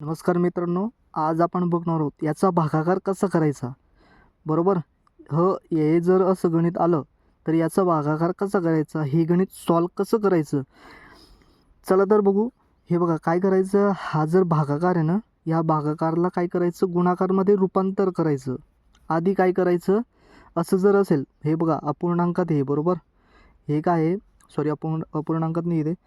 नमस्कार मित्रांनो आज आपण बघणार आहोत याचा भागाकार कसा करायचा? बरोबर? ह हे जर असं गणित आलं तर याचा भागाकार कसा करायचा? हे गणित सॉल्व कसं करायचं? चला तर बघू. हे बघा काय करायचं? हा जर भागाकार आहे ना या भागाकारला काय करायचं? गुणाकारमध्ये रूपांतर करायचं. आधी काय करायचं? असं जर असेल हे बघा अपूर्णांकात हे बरोबर? हे काय आहे? सॉरी अपूर्ण अपूर्णांकात नाही आहे ते.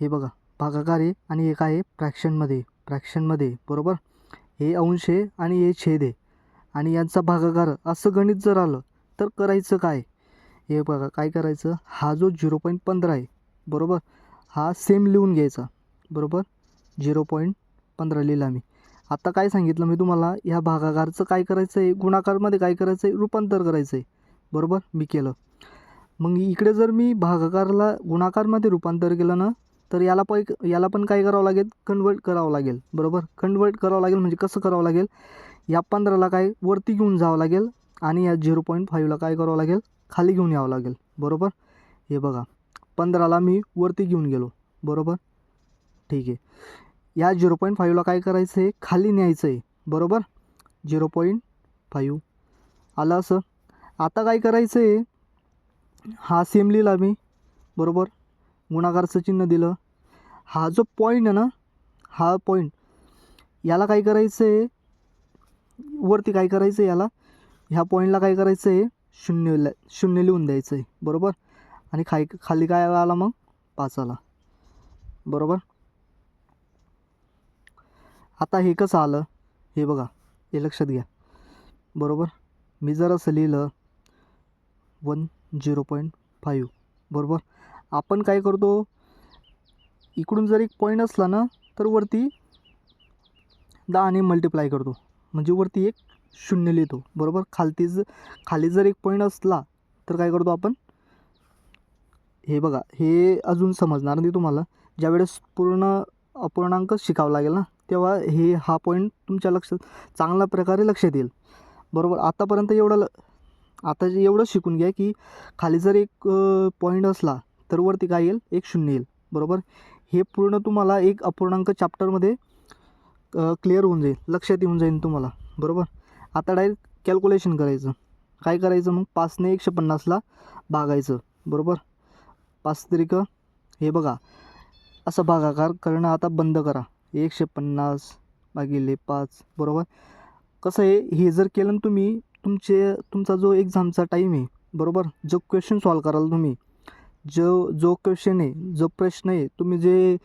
हे बघा भागाकार आहे आणि हे काय आहे? फ्रॅक्शनमध्ये फ्रॅक्शनमध्ये बरोबर? हे अंश आहे आणि हे छेद आहे. आणि यांचा भागाकार असं गणित जर आलं तर करायचं काय? हे बघा काय करायचं? हा जो झिरो पॉईंट पंधरा आहे बरोबर? हा सेम लिहून घ्यायचा बरोबर? झिरो पॉईंट पंधरा लिहिला मी आता काय सांगितलं मी तुम्हाला? ह्या भागाकारचं काय करायचं आहे गुणाकारमध्ये काय करायचं आहे रूपांतर करायचं आहे बरोबर? मी केलं. मग इकडे जर मी भागाकारला गुणाकारमध्ये रूपांतर केलं ना तर याला पै याला पण काय करावं लागेल? कन्वर्ट करावं लागेल. बरोबर? कन्वर्ट करावं लागेल म्हणजे कसं करावं लागेल? या पंधराला काय वरती घेऊन जावं लागेल आणि या झिरो पॉईंट फाईव्हला काय करावं लागेल? खाली घेऊन यावं लागेल. बरोबर? हे बघा. पंधराला मी वरती घेऊन गेलो. बरोबर? ठीक आहे. या झिरो पॉईंट फाईव्हला काय करायचं आहे खाली न्यायचं आहे बरोबर? झिरो पॉईंट फाईव्ह आलं असं? आता काय करायचं आहे हा सेम लिहिला मी. बरोबर? गुणाकारचं चिन्ह दिलं. हा जो पॉईंट आहे ना हा पॉईंट याला काय करायचं आहे वरती काय करायचं आहे याला? ह्या पॉईंटला काय करायचं आहे शून्य ल शून्य लिहून द्यायचं आहे बरोबर? आणि खाय खाली काय आला मग? पाच आला. बरोबर? आता हे कसं आलं? हे बघा. हे लक्षात घ्या. बरोबर? मी जर असं लिहिलं वन झिरो पॉईंट फाईव्ह. बरोबर? आपण काय करतो? इकडून जर एक पॉईंट असला ना तर वरती दहाने मल्टिप्लाय करतो. म्हणजे वरती एक शून्य लिहितो. बरोबर? खालती ज खाली जर एक पॉईंट असला तर काय करतो आपण? हे बघा हे अजून समजणार नाही तुम्हाला. ज्यावेळेस पूर्ण अपूर्णांक शिकावं लागेल ना तेव्हा हे हा पॉईंट तुमच्या लक्षात चांगल्या प्रकारे लक्षात येईल. बरोबर? आतापर्यंत एवढं ल आता जे एवढं शिकून घ्या की खाली जर एक पॉईंट असला तर वरती काय येईल? एक शून्य येईल. बरोबर? हे पूर्ण तुम्हाला एक अपूर्णांक चॅप्टरमध्ये क्लिअर होऊन जाईल. लक्षात येऊन जाईल तुम्हाला. बरोबर? आता डायरेक्ट कॅल्क्युलेशन करायचं. काय करायचं मग? पाचने एकशे पन्नासला भागायचं. बरोबर? पाच तरीक हे बघा. असं भागाकार करणं आता बंद करा. एकशे पन्नास भागिले पाच. बरोबर? कसं आहे? हे जर केलं तुम्ही तुमचे तुमचा जो एक्झामचा टाईम आहे बरोबर? जो क्वेश्चन सॉल्व कराल तुम्ही जो जो क्वेश्चन आहे जो प्रश्न आहे तुम्ही जे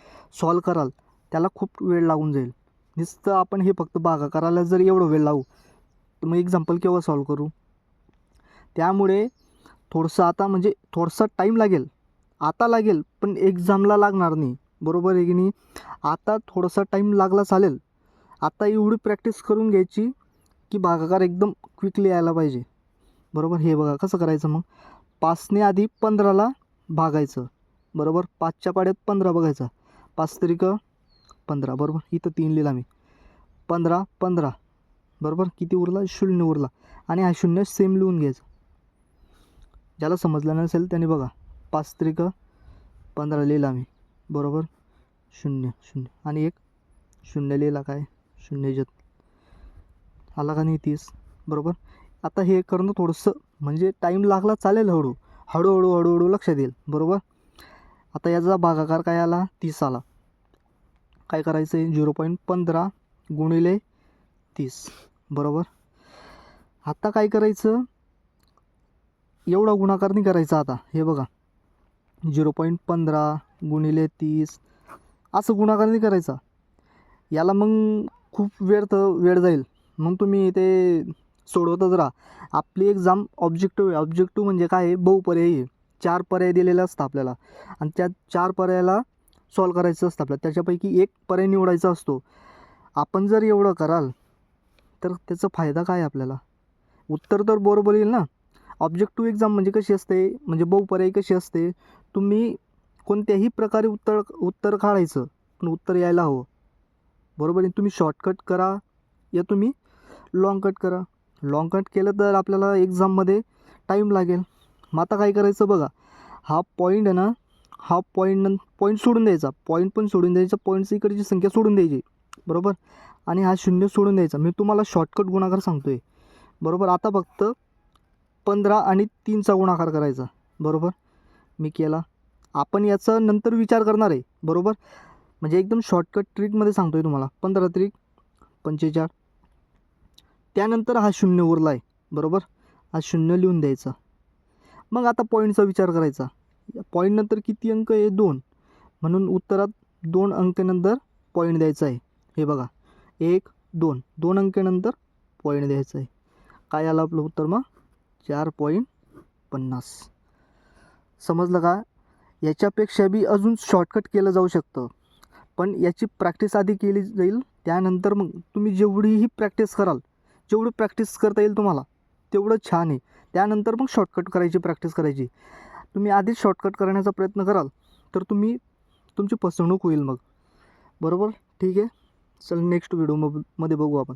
सॉल्व कराल त्याला खूप वेळ लागून जाईल. नुसतं आपण हे फक्त भागाकाराला जर एवढं वेळ लावू तर मग एक्झाम्पल केव्हा सॉल्व करू? त्यामुळे थोडंसं आता म्हणजे थोडंसं टाईम लागेल. आता लागेल पण एक्झामला लागणार नाही. बरोबर आहे की नाही? आता थोडासा टाईम लागला चालेल. आता एवढी प्रॅक्टिस करून घ्यायची की भागाकार एकदम क्विकली यायला पाहिजे. बरोबर? हे बघा कसं करायचं मग? पाचने आधी पंधराला भागायचं. बरोबर? पाचच्या पाड्यात पंधरा बघायचा. पाच तरीक पंधरा. बरोबर? इथं तीन लिहिला मी. पंधरा पंधरा. बरोबर? किती उरला? शून्य उरला. आणि हा शून्य सेम लिहून घ्यायचं. ज्याला समजलं नसेल त्याने बघा. पाच त्रिक पंधरा लिहिला मी. बरोबर? शून्य शून्य. आणि एक? शून्य लिहिला काय? शून्य जत. आला का नाही तीस? बरोबर? आता हे करणं थोडंसं म्हणजे टाईम लागला चालेल हळू. हळूहळू हळूहळू लक्षात येईल बरोबर? आता याचा भागाकार काय आला? तीस आला. काय करायचं आहे झिरो पॉईंट पंधरा गुणिले तीस. बरोबर? आता काय करायचं? एवढा गुणाकार नाही करायचा आता. हे बघा. झिरो पॉईंट पंधरा गुणिले तीस. असं गुणाकार नाही करायचा. याला मग खूप वेळ तर वेळ जाईल. मग तुम्ही ते सोडवतच राहा. आपली एक्झाम ऑब्जेक्टिव्ह आहे. ऑब्जेक्टिव्ह म्हणजे काय आहे? बहुपर्यायी आहे. चार पर्याय दिलेले असतात आपल्याला. आणि त्या चार पर्यायाला सॉल्व करायचं असतं आपल्याला. त्याच्यापैकी एक पर्याय निवडायचा असतो. आपण जर एवढं कराल तर त्याचा फायदा काय आपल्याला? उत्तर तर बरोबर येईल ना? ऑब्जेक्टिव्ह एक्झाम म्हणजे कशी असते? म्हणजे बहुपर्यायी कशी असते? तुम्ही कोणत्याही प्रकारे उत्तर उत्तर काढायचं पण उत्तर यायला हवं. बरोबर आहे? तुम्ही शॉर्टकट करा या तुम्ही लाँग कट करा. लाँग कट केलं तर आपल्याला एक्झाममध्ये टाईम लागेल. मग आता काय करायचं बघा. हा पॉईंट आहे ना हा पॉईंट नं पॉईंट सोडून द्यायचा. पॉईंट पण सोडून द्यायचा. पॉईंटची इकडची संख्या सोडून द्यायची. बरोबर? आणि हा शून्य सोडून द्यायचा. मी तुम्हाला शॉर्टकट गुणाकार सांगतो आहे बरोबर? आता फक्त पंधरा आणि तीनचा गुणाकार करायचा. बरोबर? मी केला. आपण याचा नंतर विचार करणार आहे. बरोबर? म्हणजे एकदम शॉर्टकट ट्रिकमध्ये सांगतो आहे तुम्हाला. पंधरा त्रिक पंचेचाळ. त्यानंतर हा शून्य उरला आहे. बरोबर? हा शून्य लिहून द्यायचा. मग आता पॉईंटचा विचार करायचा. पॉईंटनंतर किती अंक आहे? दोन. म्हणून उत्तरात दोन अंकानंतर पॉईंट द्यायचा आहे. हे बघा. एक दोन. दोन अंकानंतर पॉईंट द्यायचा आहे. काय आलं आपलं उत्तर मग? चार पॉईंट पन्नास. समजलं का? याच्यापेक्षा बी अजून शॉर्टकट केलं जाऊ शकतं. पण याची प्रॅक्टिस आधी केली जाईल. त्यानंतर मग तुम्ही जेवढीही प्रॅक्टिस कराल जेवढी प्रॅक्टिस करता येईल तुम्हाला तेवढं छान आहे. त्यानंतर मग शॉर्टकट करायची प्रॅक्टिस करायची. तुम्ही आधीच शॉर्टकट करण्याचा प्रयत्न कराल तर तुम्ही तुमची फसवणूक होईल मग. बरोबर? ठीक आहे? चल नेक्स्ट व्हिडिओमध्ये बघू आपण.